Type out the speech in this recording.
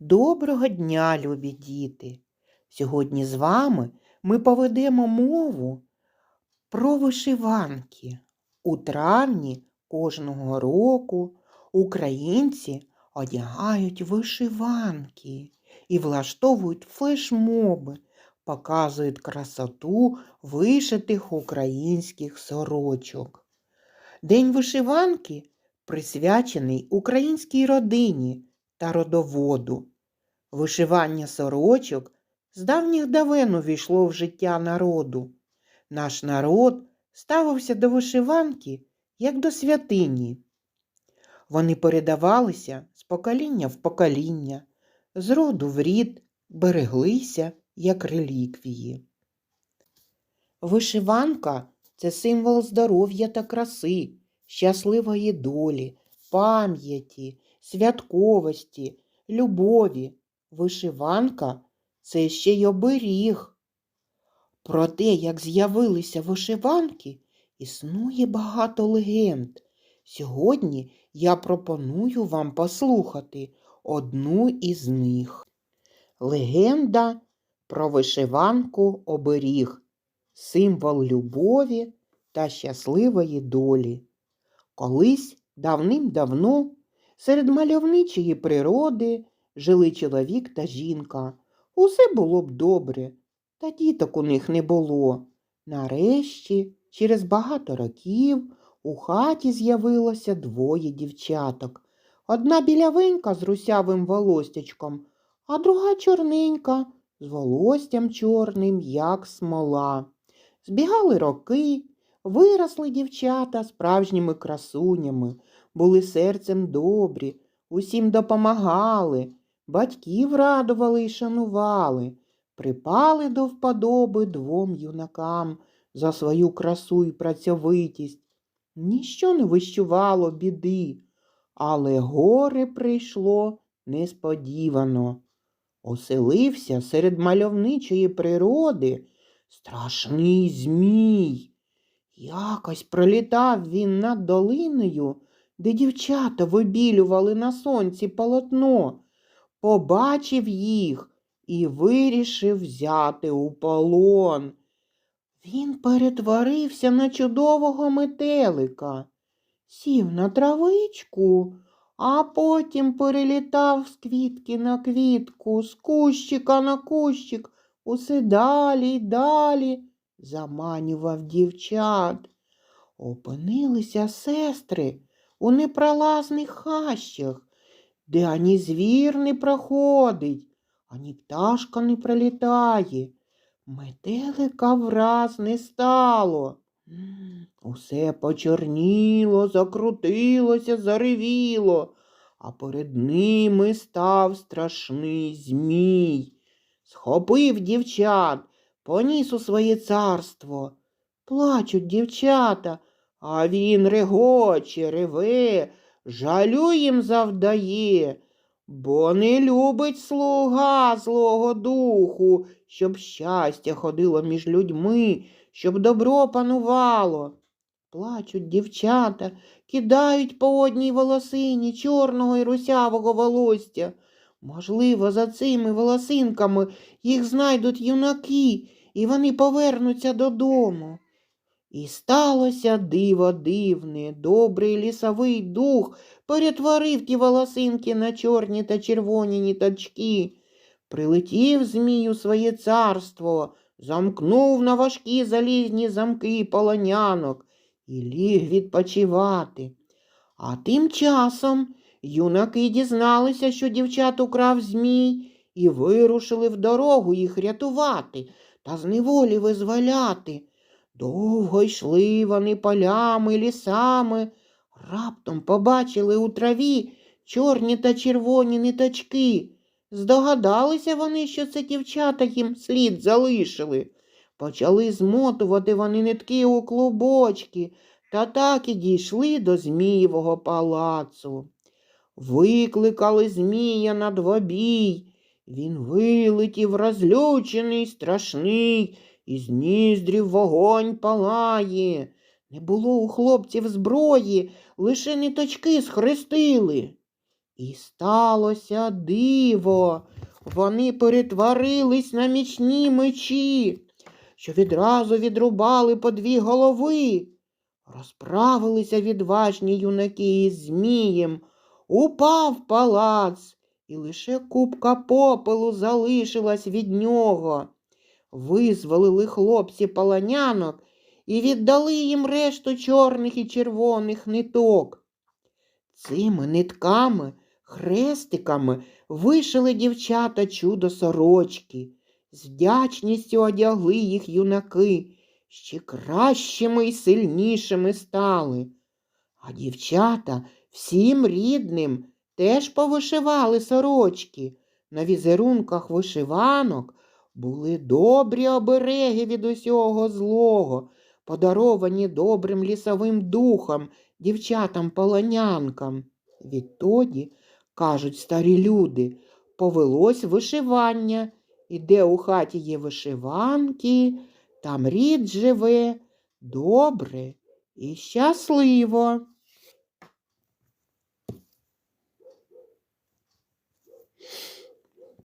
Доброго дня, любі діти! Сьогодні з вами ми поведемо мову про вишиванки. У травні кожного року українці одягають вишиванки і влаштовують флешмоби, показують красоту вишитих українських сорочок. День вишиванки присвячений українській родині та родоводу. Вишивання сорочок з давніх давен увійшло в життя народу. Наш народ ставився до вишиванки як до святині. Вони передавалися з покоління в покоління, з роду в рід береглися як реліквії. Вишиванка це символ здоров'я та краси, щасливої долі, пам'яті, святковості, любові. Вишиванка це ще й оберіг. Про те, як з'явилися вишиванки, існує багато легенд. Сьогодні я пропоную вам послухати одну із них. Легенда про вишиванку оберіг, символ любові та щасливої долі. Колись давним-давно серед мальовничої природи жили чоловік та жінка. Усе було б добре, та діток у них не було. Нарешті, через багато років, у хаті з'явилося двоє дівчаток. Одна білявенька з русявим волостячком, а друга чорненька з волоссям чорним, як смола. Збігали роки, виросли дівчата справжніми красунями, були серцем добрі, усім допомагали, батьків радували і шанували, припали до вподоби двом юнакам за свою красу і працьовитість. Ніщо не вищувало біди, але горе прийшло несподівано. Оселився серед мальовничої природи страшний змій. Якось пролітав він над долиною, де дівчата вибілювали на сонці полотно, побачив їх і вирішив взяти у полон. Він перетворився на чудового метелика, сів на травичку, а потім перелітав з квітки на квітку, з кущика на кущик, усе далі й далі заманював дівчат. Опинилися сестри у непролазних хащах, де ані звір не проходить, ані пташка не пролітає. Метелика враз не стало. Усе почорніло, закрутилося, заревіло, а перед ними став страшний змій. Схопив дівчат, поніс у своє царство. Плачуть дівчата, а він регоче, реве, жалю їм завдає, бо не любить слуга злого духу, щоб щастя ходило між людьми, щоб добро панувало. Плачуть дівчата, кидають по одній волосині чорного і русявого волостя. Можливо, за цими волосинками їх знайдуть юнаки, і вони повернуться додому. І сталося диво дивне, добрий лісовий дух перетворив ті волосинки на чорні та червоні ніточки. Прилетів змій у своє царство, замкнув на важкі залізні замки полонянок і ліг відпочивати. А тим часом юнаки дізналися, що дівчат украв змій, і вирушили в дорогу їх рятувати та з неволі визволяти. Довго йшли вони полями, лісами, раптом побачили у траві чорні та червоні ниточки. Здогадалися вони, що це дівчата їм слід залишили. Почали змотувати вони нитки у клубочки, та так і дійшли до Змієвого палацу. Викликали Змія на двобій. Він вилетів розлючений, страшний, із ніздрів вогонь палає. Не було у хлопців зброї, лише ниточки схрестили. І сталося диво. Вони перетворились на мічні мечі, що відразу відрубали по дві голови. Розправилися відважні юнаки із Змієм. Упав палац, і лише купка попелу залишилась від нього. Визволили хлопці полонянок і віддали їм решту чорних і червоних ниток. Цими нитками, хрестиками вишили дівчата чудо сорочки, з вдячністю одягли їх юнаки, ще кращими і сильнішими стали. А дівчата всім рідним теж повишивали сорочки. На візерунках вишиванок були добрі обереги від усього злого, подаровані добрим лісовим духом, дівчатам-полонянкам. Відтоді, кажуть старі люди, повелось вишивання, і де у хаті є вишиванки, там рід живе добре і щасливо.